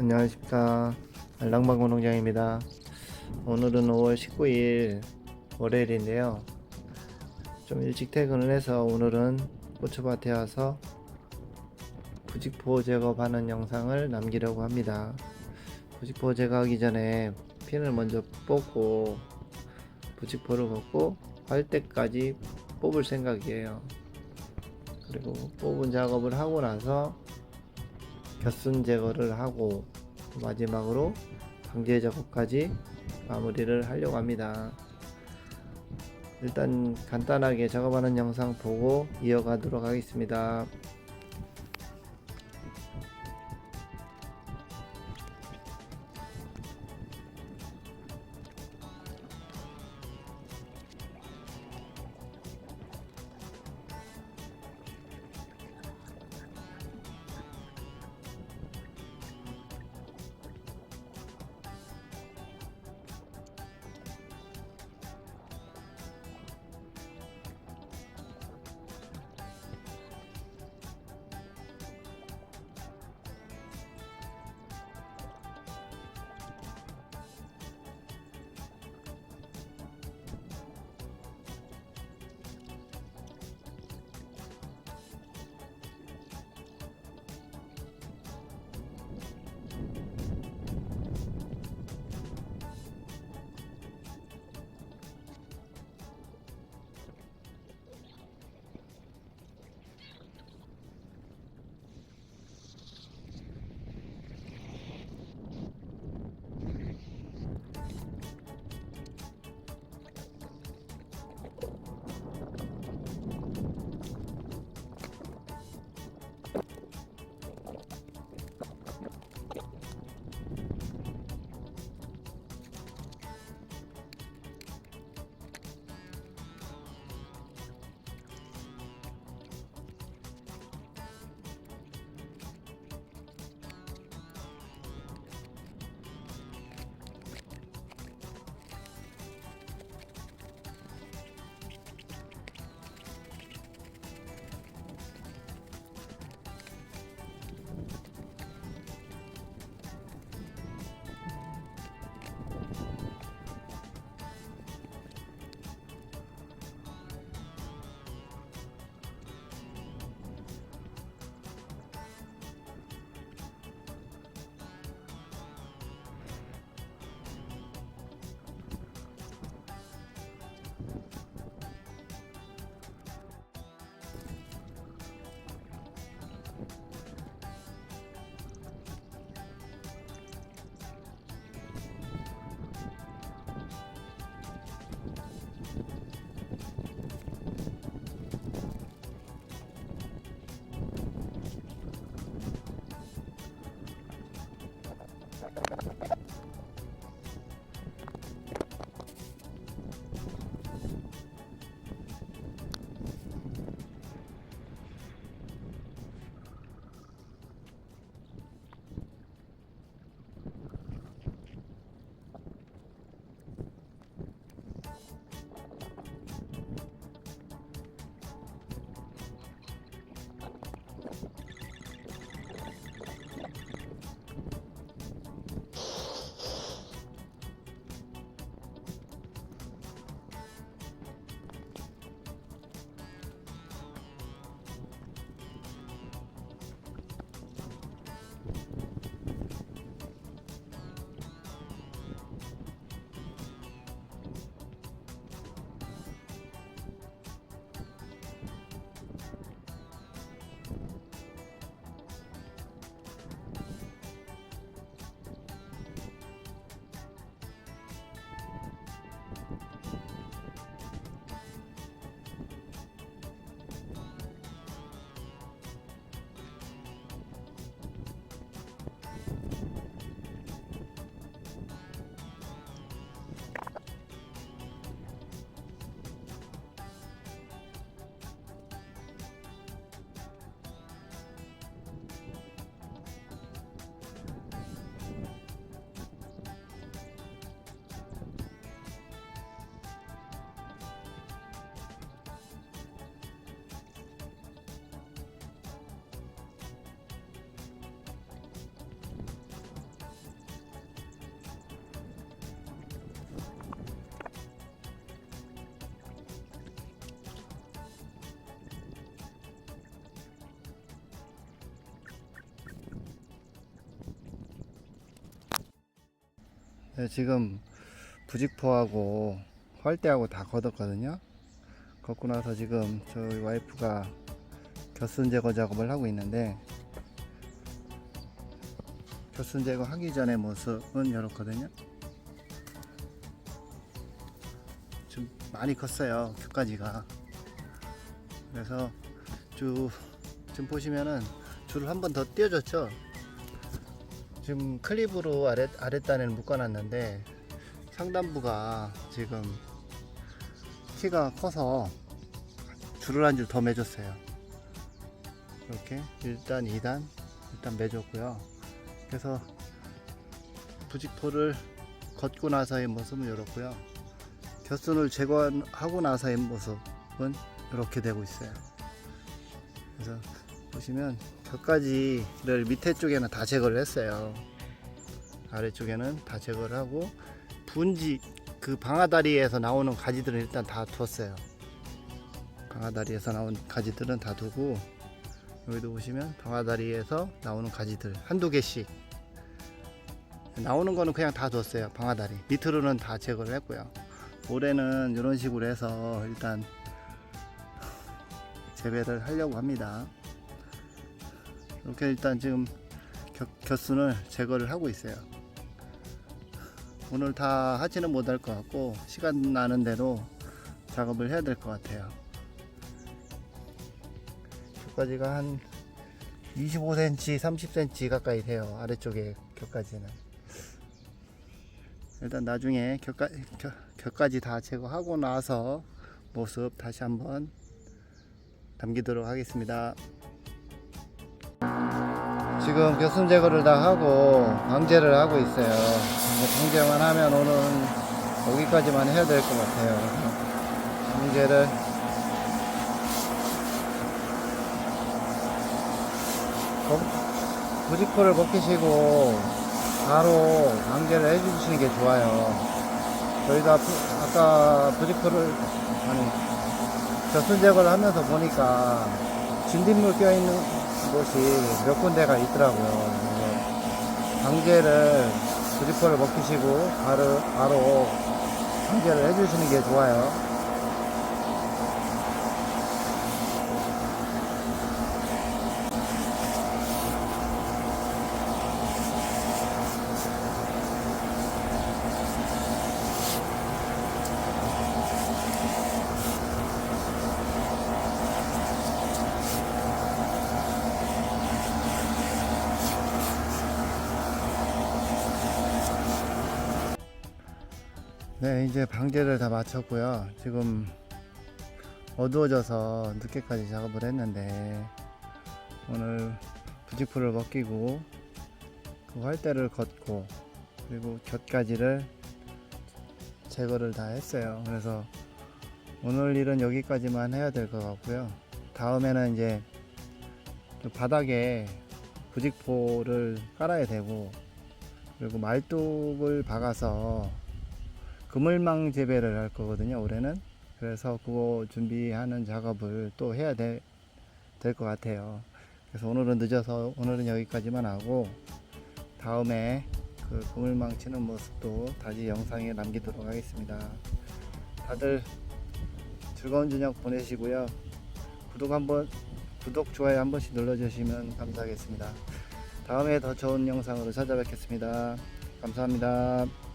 안녕하십니까. 알랑방구 농장입니다. 오늘은 5월 19일 월요일인데요. 좀 일찍 퇴근을 해서 오늘은 고추밭에 와서 부직포 작업하는 영상을 남기려고 합니다. 부직포 제거하기 전에 핀을 먼저 뽑고 부직포를 걷고 할 때까지 뽑을 생각이에요. 그리고 뽑은 작업을 하고 나서 겨순 제거를 하고 마지막으로 강제 작업까지 마무리를 하려고 합니다. 일단 간단하게 작업하는 영상 보고 이어가도록 하겠습니다. 지금 부직포하고 활대하고 다 걷었거든요. 걷고 나서 지금 저희 와이프가 겨순 제거 작업을 하고 있는데 겨순 제거 하기 전의 모습은 이렇거든요. 좀 많이 컸어요. 큐까지가. 그래서 쭉 지금 보시면은 줄을 한 번 더 띄워줬죠. 지금 클립으로 아래 아랫단에는 묶어놨는데 상단부가 지금 키가 커서 줄을 한 줄 더 매줬어요. 이렇게 1단, 2단 일단 매줬고요. 그래서 부직포를 걷고 나서의 모습은 이렇고요. 겨순을 제거하고 나서의 모습은 이렇게 되고 있어요. 그래서 보시면 벽가지를 밑에 쪽에는 다 제거를 했어요. 아래쪽에는 다 제거를 하고 분지 그 방아다리에서 나오는 가지들은 일단 다 뒀어요. 방아다리에서 나온 가지들은 다 두고 여기도 보시면 방아다리에서 나오는 가지들 한두 개씩 나오는 거는 그냥 다 뒀어요. 방아다리 밑으로는 다 제거를 했고요. 올해는 이런 식으로 해서 일단 재배를 하려고 합니다. 이렇게 일단 지금 겨, 겨순을 제거를 하고 있어요. 오늘 다 하지는 못할 것 같고 시간 나는 대로 작업을 해야 될 것 같아요. 겹가지가 한 25cm, 30cm 가까이 돼요. 아래쪽에 겹가지는. 일단 나중에 겹가, 겹, 겹가지 다 제거하고 나서 모습 다시 한번 담기도록 하겠습니다. 지금 겨순 제거를 다 하고 방제를 하고 있어요. 방제만 하면 오늘 여기까지만 해야 될 것 같아요. 방제를 부직포를 벗기시고 바로 방제를 해주시는 게 좋아요. 저희가 부- 아까 부직포를 아니 겨순 제거를 하면서 보니까 진딧물 껴있는 곳이 몇 군데가 있더라고요. 방제를 부직포를 먹히시고 바로, 바로 방제를 해주시는 게 좋아요. 네, 이제 방제를 다 마쳤고요. 지금 어두워져서 늦게까지 작업을 했는데 오늘 부직포를 벗기고 그 활대를 걷고 그리고 곁가지를 제거를 다 했어요. 그래서 오늘 일은 여기까지만 해야 될 것 같고요. 다음에는 이제 그 바닥에 부직포를 깔아야 되고 그리고 말뚝을 박아서 그물망 재배를 할 거거든요 올해는. 그래서 그거 준비하는 작업을 또 해야 될 것 같아요. 그래서 오늘은 늦어서 오늘은 여기까지만 하고 다음에 그 그물망 치는 모습도 다시 영상에 남기도록 하겠습니다. 다들 즐거운 저녁 보내시고요. 구독 한번 구독 좋아요 한 번씩 눌러주시면 감사하겠습니다. 다음에 더 좋은 영상으로 찾아뵙겠습니다. 감사합니다